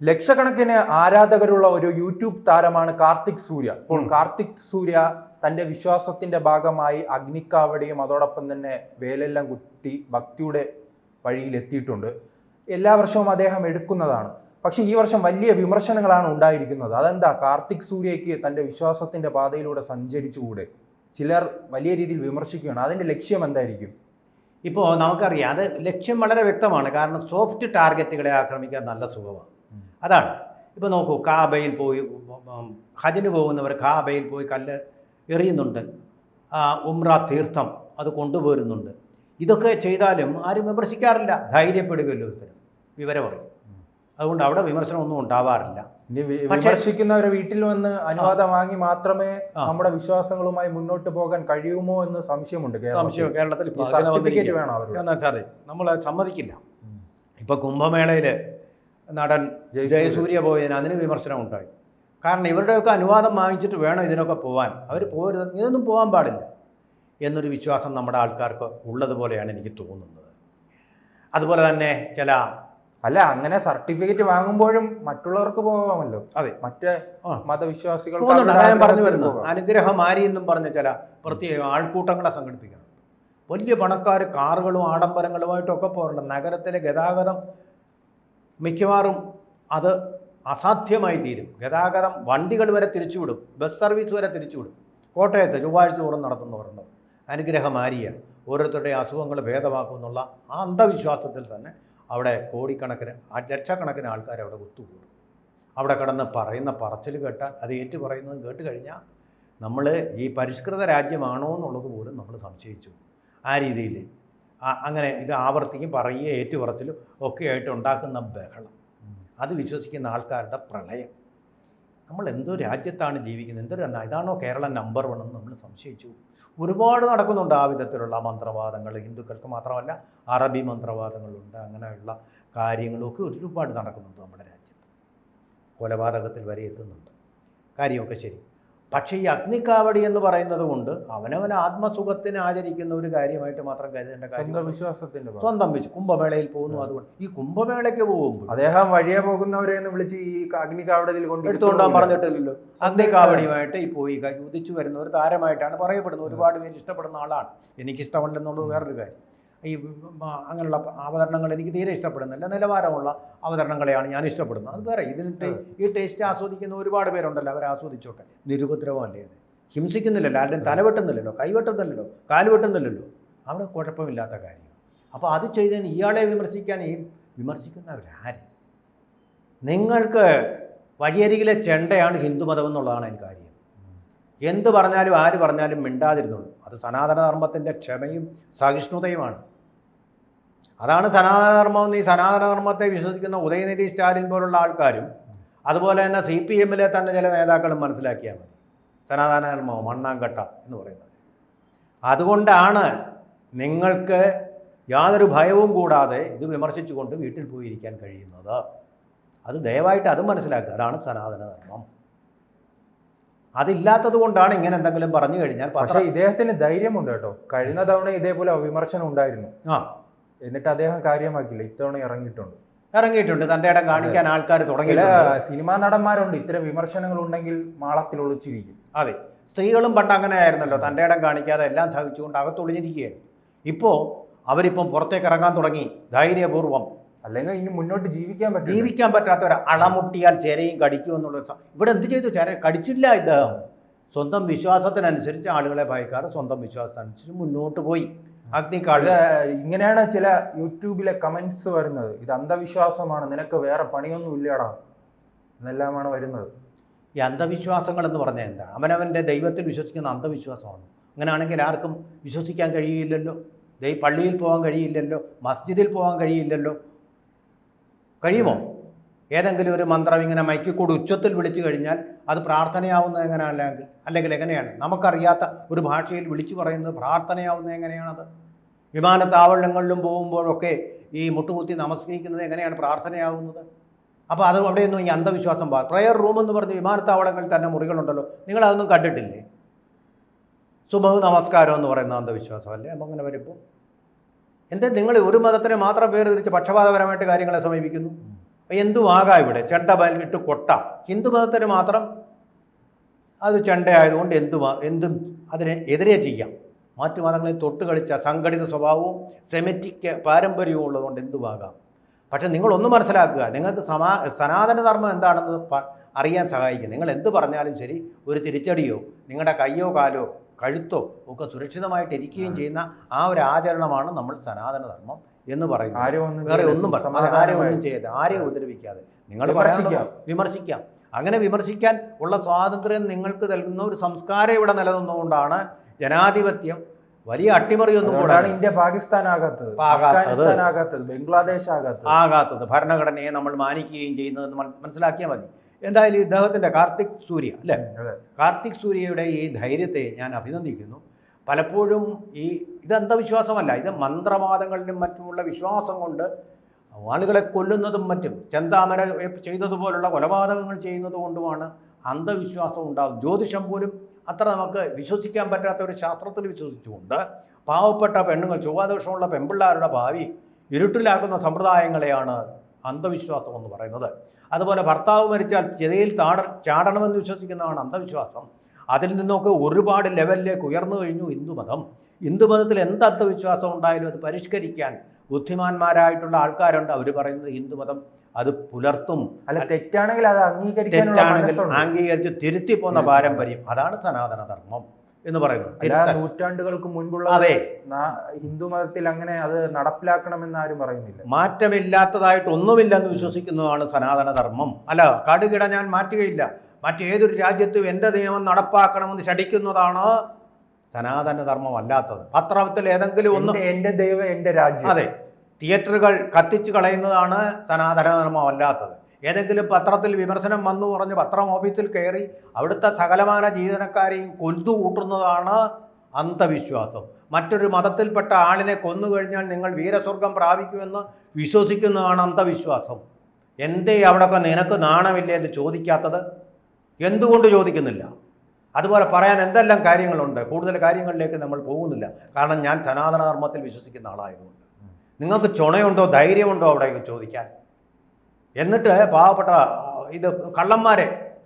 ലക്ഷക്കണക്കിന് ആരാധകരുള്ള ഒരു യൂട്യൂബ് താരമാണ് കാർത്തിക് സൂര്യ. അപ്പോൾ കാർത്തിക് സൂര്യ തന്റെ വിശ്വാസത്തിന്റെ ഭാഗമായി അഗ്നിക്കാവടിയും അതോടൊപ്പം തന്നെ വേലെല്ലാം കുത്തി ഭക്തിയുടെ വഴിയിൽ എത്തിയിട്ടുണ്ട്. എല്ലാ വർഷവും അദ്ദേഹം എടുക്കുന്നതാണ്. പക്ഷെ ഈ വർഷം വലിയ വിമർശനങ്ങളാണ് ഉണ്ടായിരിക്കുന്നത്. അതെന്താ? കാർത്തിക് സൂര്യയ്ക്ക് തന്റെ വിശ്വാസത്തിന്റെ പാതയിലൂടെ സഞ്ചരിച്ചുകൂടെ? ചിലർ വലിയ രീതിയിൽ വിമർശിക്കുകയാണ്. അതിന്റെ ലക്ഷ്യം എന്തായിരിക്കും? ഇപ്പോൾ നമുക്കറിയാം അത് ലക്ഷ്യം വളരെ വ്യക്തമാണ്. കാരണം സോഫ്റ്റ് ടാർഗറ്റുകളെ ആക്രമിക്കാൻ നല്ല സുഖമാണ്. അതാണ്. ഇപ്പോൾ നോക്കൂ കാബയിൽ പോയി ഹജിന് പോകുന്നവർ കാബയിൽ പോയി കല്ല് എറിയുന്നുണ്ട്. ഉമ്ര തീർത്ഥം അത് കൊണ്ടുപോരുന്നുണ്ട്. ഇതൊക്കെ ചെയ്താലും ആരും വിമർശിക്കാറില്ല. ധൈര്യപ്പെടുകയല്ലോ ഒരുത്തരും വിവരം അറിയും. അതുകൊണ്ട് അവിടെ വിമർശനമൊന്നും ഉണ്ടാവാറില്ല. വിമർശിക്കുന്നവരെ വീട്ടിൽ വന്ന് അനുവാദം വാങ്ങി മാത്രമേ നമ്മുടെ വിശ്വാസങ്ങളുമായി മുന്നോട്ട് പോകാൻ കഴിയുമോ എന്ന് സംശയമുണ്ട് സംശയം കേരളത്തിൽ സർട്ടിഫിക്കറ്റ് വേണം നമ്മൾ സമ്മതിക്കില്ല. ഇപ്പൊ കുംഭമേളയിൽ കുംഭമേളയിൽ നടൻ ജയസൂര്യ. പോയതിന് അതിന് വിമർശനം ഉണ്ടായി കാരണം ഇവരുടെയൊക്കെ അനുവാദം വാങ്ങിച്ചിട്ട് വേണം ഇതിനൊക്കെ പോകാൻ അവർ പോരുത് ഇതൊന്നും പോകാൻ പാടില്ല എന്നൊരു വിശ്വാസം നമ്മുടെ ആൾക്കാർക്ക് ഉള്ളതുപോലെയാണ് എനിക്ക് തോന്നുന്നത്. അതുപോലെ തന്നെ ചില അല്ല അങ്ങനെ സർട്ടിഫിക്കറ്റ് വാങ്ങുമ്പോഴും മറ്റുള്ളവർക്ക് പോകാമല്ലോ അതെ. മറ്റേ മതവിശ്വാസികൾ ഞാൻ പറഞ്ഞു വരുന്നു അനുഗ്രഹം അനുഗ്രഹമാരി എന്നും പറഞ്ഞ ചില പ്രത്യേക ആൾക്കൂട്ടങ്ങളെ സംഘടിപ്പിക്കണം. വലിയ പണക്കാർ കാറുകളും ആഡംബരങ്ങളുമായിട്ടൊക്കെ പോകാറുണ്ട്. നഗരത്തിലെ ഗതാഗതം മിക്കവാറും അത് അസാധ്യമായി തീരും. ഗതാഗതം വണ്ടികൾ വരെ തിരിച്ചുവിടും. ബസ് സർവീസ് വരെ തിരിച്ചുവിടും. കോട്ടയത്ത് ചൊവ്വാഴ്ച തോറും നടത്തുന്നവരുണ്ട്. അനുഗ്രഹമാരിയ ഓരോരുത്തരുടെ അസുഖങ്ങൾ ഭേദമാക്കുമെന്നുള്ള ആ അന്ധവിശ്വാസത്തിൽ തന്നെ അവിടെ കോടിക്കണക്കിന് ലക്ഷക്കണക്കിന് ആൾക്കാർ അവിടെ ഒത്തുകൂടും. അവിടെ കിടന്ന് പറയുന്ന പറച്ചിൽ കേട്ടാൽ അത് ഏറ്റു പറയുന്നത് കേട്ട് കഴിഞ്ഞാൽ നമ്മൾ ഈ പരിഷ്കൃത രാജ്യമാണോ എന്നുള്ളത് പോലും നമ്മൾ സംശയിച്ചു. ആ രീതിയിൽ അങ്ങനെ ഇത് ആവർത്തിക്കും പറയുകയും ഏറ്റുപറച്ചിലും ഒക്കെ ആയിട്ട് ഉണ്ടാക്കുന്ന ബഹളം. അത് വിശ്വസിക്കുന്ന ആൾക്കാരുടെ പ്രളയം. നമ്മൾ എന്തോ രാജ്യത്താണ് ജീവിക്കുന്നത് എന്തോ രണ്ടാ ഇതാണോ കേരളം നമ്പർ വൺ എന്ന് നമ്മൾ സംശയിച്ചു. ഒരുപാട് നടക്കുന്നുണ്ട് ആ വിധത്തിലുള്ള മന്ത്രവാദങ്ങൾ. ഹിന്ദുക്കൾക്ക് മാത്രമല്ല അറബി മന്ത്രവാദങ്ങളുണ്ട്. അങ്ങനെയുള്ള കാര്യങ്ങളൊക്കെ ഒരുപാട് നടക്കുന്നുണ്ട് നമ്മുടെ രാജ്യത്ത്. കൊലപാതകത്തിൽ വരെ എത്തുന്നുണ്ട്. കാര്യമൊക്കെ ശരി. പക്ഷേ ഈ അഗ്നിക്കാവടി എന്ന് പറയുന്നത് കൊണ്ട് അവനവൻ ആത്മസുഖത്തിന് ആചരിക്കുന്ന ഒരു കാര്യമായിട്ട് മാത്രം കരുതേണ്ട സ്വന്തം കാര്യം വിശ്വാസത്തിന്റെ ഭാഗം. സ്വന്തം വിശ്വ കുംഭമേളയിൽ പോകുന്നു അതുകൊണ്ട്. ഈ കുംഭമേളയ്ക്ക് പോകുമ്പോൾ അദ്ദേഹം വഴിയെ പോകുന്നവരെ എന്ന് വിളിച്ച് ഈ അഗ്നിക്കാവടിയിൽ കൊണ്ട് എടുത്തുകൊണ്ടാൻ. പറഞ്ഞിട്ടില്ലല്ലോ. അഗ്നിക്കാവടിയുമായിട്ട് ഈ പോയി ഉദിച്ചു വരുന്ന ഒരു താരമായിട്ടാണ് പറയപ്പെടുന്നത്. ഒരുപാട് പേര് ഇഷ്ടപ്പെടുന്ന ആളാണ്. എനിക്കിഷ്ടമല്ലെന്നുള്ളത് വേറൊരു കാര്യം. ഈ അങ്ങനെയുള്ള അവതരണങ്ങൾ എനിക്ക് തീരെ ഇഷ്ടപ്പെടുന്നില്ല. നിലവാരമുള്ള അവതരണങ്ങളെയാണ് ഞാൻ ഇഷ്ടപ്പെടുന്നത്. അത് വേറെ ഇതിന് ഈ ടേസ്റ്റ് ആസ്വദിക്കുന്ന ഒരുപാട് പേരുണ്ടല്ലോ അവരെ ആസ്വദിച്ചോട്ടെ. നിരുപദ്രവമല്ലേ അത്? ഹിംസിക്കുന്നില്ലല്ലോ ആരുടെയും തലവെട്ടുന്നില്ലല്ലോ കൈവെട്ടുന്നില്ലല്ലോ കാലുവെട്ടുന്നില്ലല്ലോ അവിടെ കുഴപ്പമില്ലാത്ത കാര്യം. അപ്പോൾ അത് ചെയ്തതിന് ഇയാളെ വിമർശിക്കാൻ ഈ വിമർശിക്കുന്നവരാര്? നിങ്ങൾക്ക് വഴിയരികിലെ ചെണ്ടയാണ് ഹിന്ദുമതം എന്നുള്ളതാണ് എനിക്ക് കാര്യം. എന്ത് പറഞ്ഞാലും ആര് പറഞ്ഞാലും മിണ്ടാതിരുന്നുള്ളൂ അത് സനാതനധർമ്മത്തിന്റെ ക്ഷമയും സഹിഷ്ണുതയുമാണ്. അതാണ് സനാതനധർമ്മം എന്ന് ഈ സനാതനധർമ്മത്തെ വിശ്വസിക്കുന്ന ഉദയനിധി സ്റ്റാലിൻ പോലുള്ള ആൾക്കാരും അതുപോലെ തന്നെ സി പി എമ്മിലെ തന്നെ ചില നേതാക്കളും മനസ്സിലാക്കിയാൽ മതി. സനാതനധർമ്മം മണ്ണാങ്കട്ട എന്ന് പറയുന്നത്. അതുകൊണ്ടാണ് നിങ്ങൾക്ക് യാതൊരു ഭയവും കൂടാതെ ഇത് വിമർശിച്ചുകൊണ്ട് വീട്ടിൽ പോയിരിക്കാൻ കഴിയുന്നത്. അത് ദയവായിട്ട് അത് മനസ്സിലാക്കുക. അതാണ് സനാതനധർമ്മം. അതില്ലാത്തത് കൊണ്ടാണ് ഇങ്ങനെ എന്തെങ്കിലും പറഞ്ഞു കഴിഞ്ഞാൽ പക്ഷേ ഇദ്ദേഹത്തിന് ധൈര്യമുണ്ട് കേട്ടോ. കഴിഞ്ഞ തവണ ഇതേപോലെ വിമർശനം ഉണ്ടായിരുന്നു. ആ. എന്നിട്ട് അദ്ദേഹം കാര്യമാക്കില്ല ഇത്തവണ ഇറങ്ങിയിട്ടുണ്ട്. ഇറങ്ങിയിട്ടുണ്ട്. തന്റെ ഇടം കാണിക്കാൻ ആൾക്കാർ തുടങ്ങി സിനിമാ നടന്മാരുണ്ട്. ഇത്തരം വിമർശനങ്ങൾ ഉണ്ടെങ്കിൽ മാളത്തിൽ ഒളിച്ചിരിക്കും. അതെ. സ്ത്രീകളും പണ്ട് അങ്ങനെ ആയിരുന്നല്ലോ തന്റെ ഇടം കാണിക്കാതെ എല്ലാം സഹിച്ചുകൊണ്ട് അകത്തൊളിഞ്ഞിരിക്കുകയായിരുന്നു ഇപ്പോൾ അവരിപ്പം പുറത്തേക്ക് ഇറങ്ങാൻ തുടങ്ങി. ധൈര്യപൂർവം അല്ലെങ്കിൽ ഇനി മുന്നോട്ട് ജീവിക്കാൻ പറ്റും ജീവിക്കാൻ പറ്റാത്തവർ അളമുട്ടിയാൽ ചേരയും കടിക്കും എന്നുള്ള ഒരു ഇവിടെ എന്ത് ചെയ്തു? ചേര കടിച്ചില്ല ഇദ്ദേഹം. സ്വന്തം വിശ്വാസത്തിനനുസരിച്ച് ആളുകളെ ഭയക്കാതെ സ്വന്തം വിശ്വാസത്തിനനുസരിച്ച് മുന്നോട്ട് പോയി. അഗ്നിക്കാട് ഇങ്ങനെയാണ് ചില യൂട്യൂബിലെ കമന്റ്സ് വരുന്നത്. ഇത് അന്ധവിശ്വാസമാണ്. നിനക്ക് വേറെ പണിയൊന്നും ഇല്ലടാ. എന്നെല്ലാമാണ് വരുന്നത്. ഈ അന്ധവിശ്വാസങ്ങൾ എന്ന് പറഞ്ഞാൽ എന്താണ്? അവനവന്റെ ദൈവത്തിൽ വിശ്വസിക്കുന്ന അന്ധവിശ്വാസമാണ്. അങ്ങനെയാണെങ്കിൽ ആർക്കും വിശ്വസിക്കാൻ കഴിയില്ലല്ലോ. ദൈ പള്ളിയിൽ പോകാൻ കഴിയില്ലല്ലോ. മസ്ജിദിൽ പോകാൻ കഴിയില്ലല്ലോ. കഴിയുമോ? ഏതെങ്കിലും ഒരു മന്ത്രം ഇങ്ങനെ മൈക്കിക്കൂടി ഉച്ചത്തിൽ വിളിച്ചു കഴിഞ്ഞാൽ അത് പ്രാർത്ഥനയാവുന്നത് എങ്ങനെയാണ് അല്ലെങ്കിൽ എങ്ങനെയാണ്? നമുക്കറിയാത്ത ഒരു ഭാഷയിൽ വിളിച്ചു പറയുന്നത് പ്രാർത്ഥനയാവുന്നത് എങ്ങനെയാണത്? വിമാനത്താവളങ്ങളിലും പോകുമ്പോഴൊക്കെ ഈ മുട്ടുകുത്തി നമസ്കരിക്കുന്നത് എങ്ങനെയാണ് പ്രാർത്ഥനയാവുന്നത്? അപ്പോൾ അത് അവിടെയൊന്നും ഈ അന്ധവിശ്വാസം പാ പ്രെയർ റൂം എന്ന് പറഞ്ഞ് വിമാനത്താവളങ്ങളിൽ തന്നെ മുറികളുണ്ടല്ലോ. നിങ്ങൾ അതൊന്നും കണ്ടിട്ടില്ലേ? സുബഹ് നമസ്കാരം എന്ന് പറയുന്ന അന്ധവിശ്വാസമല്ലേ അപ്പം അങ്ങനെ വരുമ്പോൾ എന്താ? നിങ്ങൾ ഒരു മതത്തിനെ മാത്രം പേര് തിരിച്ച് പക്ഷപാതപരമായിട്ട് കാര്യങ്ങളെ സമീപിക്കുന്നു? എന്തുമാകാം ഇവിടെ ചെണ്ട ബാലിട്ട് കൊട്ട. ഹിന്ദു മതത്തിന് മാത്രം അത് ചെണ്ടയായതുകൊണ്ട് എന്തും എന്തും അതിനെ എതിരെ ചെയ്യാം. മറ്റു മതങ്ങളിൽ തൊട്ട് കളിച്ച സംഘടിത സ്വഭാവവും സെമറ്റിക് പാരമ്പര്യവും ഉള്ളതുകൊണ്ട് എന്തുമാകാം പക്ഷെ നിങ്ങളൊന്ന് മനസ്സിലാക്കുക നിങ്ങൾക്ക് സമാ സനാതനധർമ്മം എന്താണെന്ന് പ- അറിയാൻ സഹായിക്കും. നിങ്ങൾ എന്ത് പറഞ്ഞാലും ശരി ഒരു തിരിച്ചടിയോ നിങ്ങളുടെ കയ്യോ കാലോ കഴുത്തോ ഒക്കെ സുരക്ഷിതമായിട്ട് ഇരിക്കുകയും ചെയ്യുന്ന ആ ഒരു ആചരണമാണ് നമ്മൾ സനാതന ധർമ്മം എന്ന് പറയുന്നു വേറെ ചെയ്യരുത്. ഒന്നും. ആരെയും ഒന്നും ചെയ്യാതെ ആരെയും ഉപദ്രവിക്കാതെ. നിങ്ങൾ വിമർശിക്കാം. വിമർശിക്കാം. അങ്ങനെ വിമർശിക്കാൻ ഉള്ള സ്വാതന്ത്ര്യം നിങ്ങൾക്ക് നൽകുന്ന ഒരു സംസ്കാരം ഇവിടെ നിലനിന്നുകൊണ്ടാണ് ജനാധിപത്യം വലിയ അട്ടിമറി ഒന്നും കൂടാണ് ഇന്ത്യ പാകിസ്ഥാൻ ആകാത്തത്. അഫ്ഗാനിസ്ഥാൻ ആകാത്തത് ബംഗ്ലാദേശ് ആകാത്തത്. ആകാത്തത് ഭരണഘടനയെ നമ്മൾ മാനിക്കുകയും ചെയ്യുന്നതെന്ന് മന- മനസ്സിലാക്കിയാൽ മതി. എന്തായാലും ഇദ്ദേഹത്തിന്റെ കാർത്തിക് സൂര്യ അല്ലേ? കാർത്തിക് സൂര്യയുടെ ഈ ധൈര്യത്തെ ഞാൻ അഭിനന്ദിക്കുന്നു. പലപ്പോഴും ഈ ഇത് അന്ധവിശ്വാസമല്ല ഇത് മന്ത്രവാദങ്ങളിലും മറ്റുമുള്ള വിശ്വാസം കൊണ്ട് ആളുകളെ കൊല്ലുന്നതും മറ്റും ചെന്താമര ചെയ്തതുപോലുള്ള കൊലപാതകങ്ങൾ ചെയ്യുന്നത് കൊണ്ടുമാണ് അന്ധവിശ്വാസം ഉണ്ടാകും ജ്യോതിഷം പോലും അത്ര നമുക്ക് വിശ്വസിക്കാൻ പറ്റാത്ത ഒരു ശാസ്ത്രത്തിൽ വിശ്വസിച്ചുകൊണ്ട് പാവപ്പെട്ട പെണ്ണുങ്ങൾ ചൊവ്വാദോഷമുള്ള പെൺപിള്ളാരുടെ ഭാവി ഇരുട്ടിലാക്കുന്ന സമ്പ്രദായങ്ങളെയാണ് അന്ധവിശ്വാസം എന്ന് പറയുന്നത്. അതുപോലെ ഭർത്താവ് മരിച്ചാൽ ചിതയിൽ താട ചാടണമെന്ന് വിശ്വസിക്കുന്നതാണ് അന്ധവിശ്വാസം. അതിൽ നിന്നൊക്കെ ഒരുപാട് ലെവലിലേക്ക് ഉയർന്നു കഴിഞ്ഞു ഹിന്ദുമതം. ഹിന്ദുമതത്തിൽ എന്ത് അന്ധവിശ്വാസം ഉണ്ടായാലും അത് പരിഷ്കരിക്കാൻ ബുദ്ധിമാന്മാരായിട്ടുള്ള ആൾക്കാരുണ്ട്. അവർ പറയുന്നത് ഹിന്ദുമതം അത് പുലർത്തും. അല്ല തെറ്റാണെങ്കിൽ അത് തെറ്റാണെങ്കിൽ അംഗീകരിച്ച് തിരുത്തി പോന്ന പാരമ്പര്യം. അതാണ് സനാതന ധർമ്മം എന്ന് പറയുന്നത്. നൂറ്റാണ്ടുകൾക്ക് മുൻപുള്ള അതെ. ഹിന്ദുമതത്തിൽ ഹിന്ദു മതത്തിൽ അങ്ങനെ അത് നടപ്പിലാക്കണമെന്ന് ആരും പറയുന്നില്ല. മാറ്റമില്ലാത്തതായിട്ട് ഒന്നുമില്ലെന്ന് വിശ്വസിക്കുന്നതാണ് സനാതന ധർമ്മം അല്ല കടുകിട ഞാൻ മാറ്റുകയില്ല. മറ്റേതൊരു രാജ്യത്തും എന്റെ നിയമം നടപ്പാക്കണമെന്ന് ശഠിക്കുന്നതാണ് സനാതന ധർമ്മമല്ലാത്തത് പത്രത്തിൽ ഏതെങ്കിലും ഒന്ന് എന്റെ ദൈവം എന്റെ രാജ്യം. അതെ തിയേറ്ററുകൾ കത്തിച്ചു കളയുന്നതാണ് സനാതന ധർമ്മമല്ലാത്തത് ഏതെങ്കിലും പത്രത്തിൽ വിമർശനം വന്നു പറഞ്ഞ് പത്രം ഓഫീസിൽ കയറി അവിടുത്തെ സകലമാന ജീവനക്കാരെയും കൊന്തു കൂട്ടുന്നതാണ് അന്ധവിശ്വാസം. മറ്റൊരു മതത്തിൽപ്പെട്ട ആളിനെ കൊന്നു കഴിഞ്ഞാൽ നിങ്ങൾ വീരസ്വർഗം പ്രാപിക്കുമെന്ന് വിശ്വസിക്കുന്നതാണ് അന്ധവിശ്വാസം. എന്തേ അവിടെയൊക്കെ നിനക്ക് നാണമില്ലേ എന്ന് ചോദിക്കാത്തത്? എന്തുകൊണ്ട് ചോദിക്കുന്നില്ല? അതുപോലെ പറയാൻ എന്തെല്ലാം കാര്യങ്ങളുണ്ട്? കൂടുതൽ കാര്യങ്ങളിലേക്ക് നമ്മൾ പോകുന്നില്ല. കാരണം ഞാൻ സനാതനധർമ്മത്തിൽ വിശ്വസിക്കുന്ന ആളായതുകൊണ്ട്. നിങ്ങൾക്ക് ചുണയുണ്ടോ? ധൈര്യമുണ്ടോ അവിടെ ചോദിക്കാൻ? എന്നിട്ട് പാവപ്പെട്ട ഇത് കള്ളന്മാരെ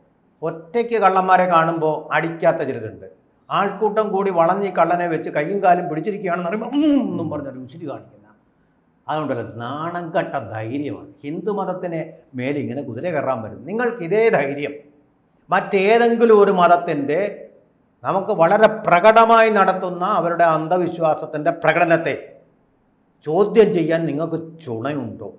ഒറ്റയ്ക്ക് കള്ളന്മാരെ കാണുമ്പോൾ അടിക്കാത്ത ചിലരുണ്ട്. ആൾക്കൂട്ടം കൂടി വളഞ്ഞ് കള്ളനെ വെച്ച് കയ്യും കാലും പിടിച്ചിരിക്കുകയാണെന്ന് പറയുമ്പോൾ എന്നും പറഞ്ഞൊരു ഉശിരി കാണിക്കുന്ന. അതുകൊണ്ടല്ല നാണം കെട്ട ധൈര്യമാണ്. ഹിന്ദു മതത്തിന് മേലിങ്ങനെ കുതിര കയറാൻ വരും. നിങ്ങൾക്ക് ഇതേ ധൈര്യം. മറ്റേതെങ്കിലും ഒരു മതത്തിന്റെ നമുക്ക് വളരെ പ്രകടമായി നടത്തുന്ന അവരുടെ അന്ധവിശ്വാസത്തിന്റെ പ്രകടനത്തെ ചോദ്യം ചെയ്യാൻ നിങ്ങൾക്ക് ചുണയുണ്ടോ?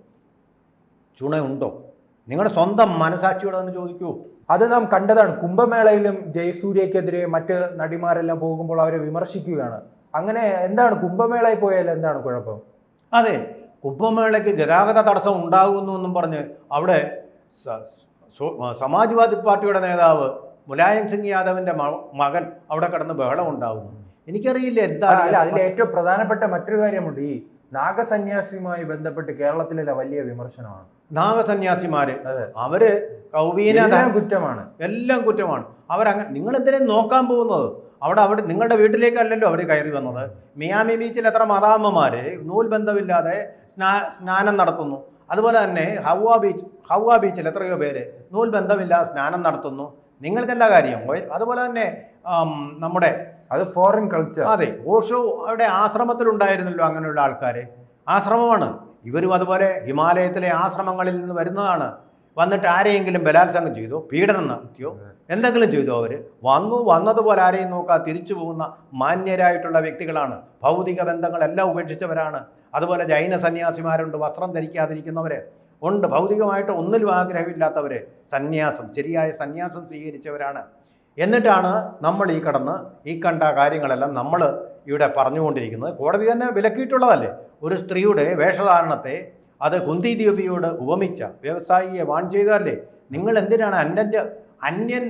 ചുണയുണ്ടോ? നിങ്ങളുടെ സ്വന്തം മനസാക്ഷിയോട് തന്നെ ചോദിക്കൂ. അത് നാം കണ്ടതാണ്. കുംഭമേളയിലും ജയസൂര്യക്കെതിരെ മറ്റ് നടിമാരെല്ലാം പോകുമ്പോൾ അവരെ വിമർശിക്കുകയാണ്. അങ്ങനെ എന്താണ്? കുംഭമേളയിൽ പോയാൽ എന്താണ് കുഴപ്പം? അതെ. കുംഭമേളയ്ക്ക് ഗതാഗത തടസ്സം ഉണ്ടാകുന്നു എന്നും പറഞ്ഞ് അവിടെ സമാജ്വാദി പാർട്ടിയുടെ നേതാവ് മുലായം സിംഗ് യാദവിന്റെ മകൻ അവിടെ കിടന്ന് ബഹളം ഉണ്ടാകുന്നു എനിക്കറിയില്ല അല്ല അതിൽ ഏറ്റവും പ്രധാനപ്പെട്ട മറ്റൊരു കാര്യമുണ്ട്. ഈ നാഗസന്യാസിയുമായി ബന്ധപ്പെട്ട് കേരളത്തിലെ വലിയ വിമർശനമാണ്. നാഗസന്യാസിമാര്. അവർ കൗബീന എല്ലാം കുറ്റമാണ്. എല്ലാം കുറ്റമാണ്. അവരങ്ങനെ നിങ്ങൾ എന്തിനാ നോക്കാൻ പോകുന്നത്? അവിടെ അവിടെ നിങ്ങളുടെ വീട്ടിലേക്കല്ലല്ലോ അവർ കയറി വന്നത്. മിയാമി ബീച്ചിൽ എത്ര മറാമ്മമാര് നൂൽ ബന്ധമില്ലാതെ സ്നാ സ്നാനം നടത്തുന്നു. അതുപോലെ തന്നെ ഹൗവ ബീച്ച് ഹൗവ ബീച്ചിൽ എത്രയോ പേര് നൂൽ ബന്ധമില്ലാതെ സ്നാനം നടത്തുന്നു. നിങ്ങൾക്ക് എന്താ കാര്യം അതുപോലെ തന്നെ നമ്മുടെ അത് ഫോറിൻ കൾച്ചർ അതെ ഓഷോയുടെ ആശ്രമത്തിലുണ്ടായിരുന്നല്ലോ അങ്ങനെയുള്ള ആൾക്കാർ ആശ്രമമാണ്. ഇവരും അതുപോലെ ഹിമാലയത്തിലെ ആശ്രമങ്ങളിൽ നിന്ന് വരുന്നതാണ്. വന്നിട്ട് ആരെയെങ്കിലും ബലാത്സംഗം ചെയ്തോ പീഡനം നടത്തിയോ എന്തെങ്കിലും ചെയ്തോ അവർ വന്നു വന്നതുപോലെ ആരെയും നോക്കാതെ തിരിച്ചു പോകുന്ന മാന്യരായിട്ടുള്ള വ്യക്തികളാണ്. ഭൗതിക ബന്ധങ്ങളെല്ലാം ഉപേക്ഷിച്ചവരാണ്. അതുപോലെ ജൈന സന്യാസിമാരുണ്ട് വസ്ത്രം ധരിക്കാതിരിക്കുന്നവർ ഉണ്ട്. ഭൗതികമായിട്ട് ഒന്നിലും ആഗ്രഹമില്ലാത്തവർ സന്യാസം ശരിയായ സന്യാസം സ്വീകരിച്ചവരാണ്. എന്നിട്ടാണ് നമ്മൾ ഈ കടന്ന് ഈ കണ്ട കാര്യങ്ങളെല്ലാം നമ്മൾ ഇവിടെ പറഞ്ഞുകൊണ്ടിരിക്കുന്നത്. കോടതി തന്നെ വിലക്കിയിട്ടുള്ളതല്ലേ? ഒരു സ്ത്രീയുടെ വേഷധാരണത്തെ അത് കുന്തി ദേവിയോട് ഉപമിച്ച വ്യവസായിയെ വാൺ ചെയ്തതല്ലേ? നിങ്ങൾ എന്തിനാണ് അന്യന്റെ അന്യൻ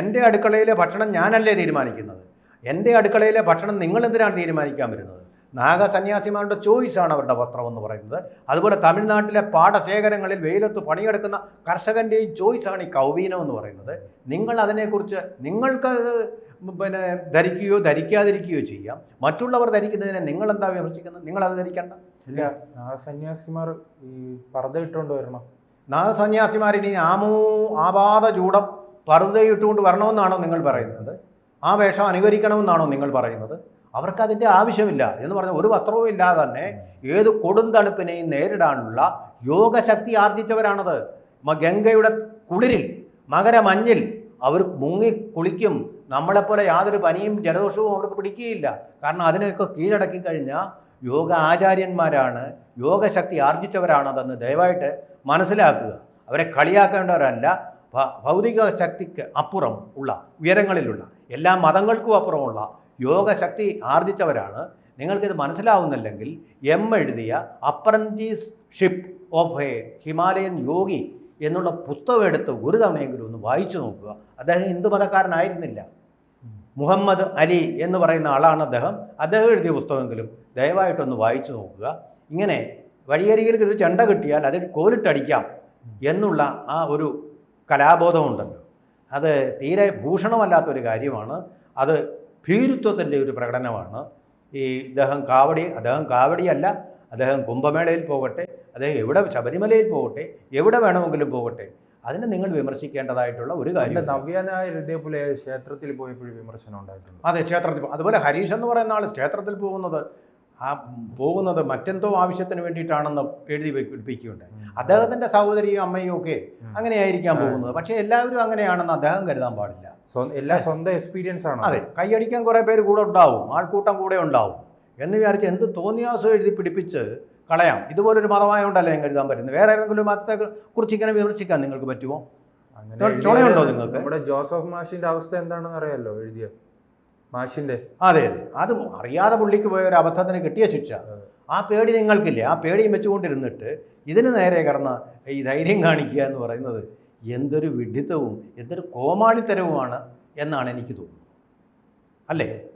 എന്റെ അടുക്കളയിലെ ഭക്ഷണം ഞാനല്ലേ തീരുമാനിക്കുന്നത്? എന്റെ അടുക്കളയിലെ ഭക്ഷണം നിങ്ങൾ എന്തിനാണ് തീരുമാനിക്കാൻ വരുന്നത്? നാഗസന്യാസിമാരുടെ ചോയ്സാണ് അവരുടെ വസ്ത്രം എന്ന് പറയുന്നത്. അതുപോലെ തമിഴ്നാട്ടിലെ പാടശേഖരങ്ങളിൽ വെയിലത്ത് പണിയെടുക്കുന്ന കർഷകന്റെയും ചോയ്സാണ് ഈ കൗവീനം എന്ന് പറയുന്നത്. നിങ്ങൾ അതിനെക്കുറിച്ച് നിങ്ങൾക്കത് പിന്നെ ധരിക്കുകയോ ധരിക്കാതിരിക്കുകയോ ചെയ്യാം. മറ്റുള്ളവർ ധരിക്കുന്നതിനെ നിങ്ങൾ എന്താ വിമർശിക്കുന്നത്? നിങ്ങളത് ധരിക്കണ്ട. ഇല്ല നാഗസന്യാസിമാർ സന്യാസിമാർ ഈ പർദ്ദ ഇട്ടുകൊണ്ട് വരണം നാഗസന്യാസിമാരിനി ആമോ ആപാത ചൂടം പറുതയിട്ടുകൊണ്ട് വരണമെന്നാണോ നിങ്ങൾ പറയുന്നത്? ആ വേഷം അനുകരിക്കണമെന്നാണോ നിങ്ങൾ പറയുന്നത്? അവർക്ക് അതിന്റെ ആവശ്യമില്ല എന്ന് പറഞ്ഞാൽ ഒരു വസ്ത്രവും ഇല്ലാതെ തന്നെ ഏത് കൊടുന്തണുപ്പിനെയും നേരിടാനുള്ള യോഗശക്തി ആർജിച്ചവരാണത്. ഗംഗയുടെ കുളിരിൽ മകരമഞ്ഞിൽ അവർ മുങ്ങി കുളിക്കും. നമ്മളെപ്പോലെ യാതൊരു പനിയും ജലദോഷവും അവർക്ക് പിടിക്കുകയില്ല. കാരണം അതിനെയൊക്കെ കീഴടക്കി കഴിഞ്ഞാൽ യോഗ ആചാര്യന്മാരാണ് യോഗശക്തി ആർജിച്ചവരാണതെന്ന് ദയവായിട്ട് മനസ്സിലാക്കുക. അവരെ കളിയാക്കേണ്ടവരല്ല ഭൗതിക ശക്തിക്ക് അപ്പുറം ഉള്ള ഉയരങ്ങളിലുള്ള എല്ലാ മതങ്ങൾക്കും അപ്പുറമുള്ള യോഗശക്തി ആർജിച്ചവരാണ്. നിങ്ങൾക്കിത് മനസ്സിലാവുന്നില്ലെങ്കിൽ എം എഴുതിയ apprenticeship of a Himalayan yogi എന്നുള്ള പുസ്തകം എടുത്ത് ഒരു തവണയെങ്കിലും ഒന്ന് വായിച്ചു നോക്കുക. അദ്ദേഹം ഹിന്ദു മതക്കാരനായിരുന്നില്ല. മുഹമ്മദ് അലി എന്ന് പറയുന്ന ആളാണ് അദ്ദേഹം. അദ്ദേഹം എഴുതിയ പുസ്തകമെങ്കിലും ദയവായിട്ടൊന്ന് വായിച്ചു നോക്കുക. ഇങ്ങനെ വഴിയരികിൽ ഒരു ചെണ്ട കിട്ടിയാൽ അതിൽ കോലിട്ടടിക്കാം എന്നുള്ള ആ ഒരു കലാബോധമുണ്ടല്ലോ. അത് തീരെ ഭൂഷണമല്ലാത്തൊരു കാര്യമാണ്. അത് ഭീരുത്വത്തിന്റെ ഒരു പ്രകടനമാണ്. ഈ ഇദ്ദേഹം കാവടി അദ്ദേഹം കാവടിയല്ല അദ്ദേഹം കുംഭമേളയിൽ പോകട്ടെ അദ്ദേഹം എവിടെ ശബരിമലയിൽ പോകട്ടെ എവിടെ വേണമെങ്കിലും പോകട്ടെ അതിനെ നിങ്ങൾ വിമർശിക്കേണ്ടതായിട്ടുള്ള ഒരു കാര്യം നവ്യനായർ ഇതേപോലെ ക്ഷേത്രത്തിൽ പോയപ്പോഴും വിമർശനം ഉണ്ടായിട്ടുണ്ട്. അതെ ക്ഷേത്രത്തിൽ അതുപോലെ ഹരീഷ് എന്ന് പറയുന്ന ആൾ ക്ഷേത്രത്തിൽ പോകുന്നത് ആ പോകുന്നത് മറ്റെന്തോ ആവശ്യത്തിന് വേണ്ടിയിട്ടാണെന്ന് എഴുതി പിടിപ്പിക്കുകയുണ്ടായി അദ്ദേഹത്തിന്റെ സഹോദരിയും അമ്മയും ഒക്കെ അങ്ങനെയായിരിക്കാൻ പോകുന്നത്. പക്ഷേ എല്ലാവരും അങ്ങനെയാണെന്ന് അദ്ദേഹം കരുതാൻ പാടില്ല. എല്ലാ സ്വന്തം എക്സ്പീരിയൻസ് ആണ് അതെ കൈയടിക്കാൻ കുറേ പേര് കൂടെ ഉണ്ടാവും ആൾക്കൂട്ടം കൂടെ ഉണ്ടാവും. എന്ന് വിചാരിച്ച് എന്ത് തോന്നിയാസം എഴുതി പിടിപ്പിച്ച് കളയാം. ഇതുപോലൊരു മതമായോണ്ടല്ലേ ഞാൻ എഴുതാൻ പറ്റുന്നത്? വേറെ ഏതെങ്കിലും മതത്തെ കുറിച്ച് ഇങ്ങനെ വിമർശിക്കാൻ നിങ്ങൾക്ക് പറ്റുമോ? ചുണയുണ്ടോ നിങ്ങൾക്ക്? നമ്മുടെ ജോസഫ് മാഷിന്റെ അവസ്ഥ എന്താണെന്ന് അറിയാലോ എഴുതിയ? മാഷിന്റെ. അതെ അതെ. അത് അറിയാതെ പുള്ളിക്ക് പോയ ഒരു അബദ്ധത്തിന് കിട്ടിയ ശിക്ഷ. ആ പേടി നിങ്ങൾക്കില്ലേ? ആ പേടിയും വെച്ചുകൊണ്ടിരുന്നിട്ട് ഇതിന് നേരെ കടന്ന ഈ ധൈര്യം കാണിക്കുക എന്ന് പറയുന്നത് എന്തൊരു വിഡിത്തവും എന്തൊരു കോമാളിത്തരവുമാണ് എന്നാണ് എനിക്ക് തോന്നുന്നത്. അല്ലേ?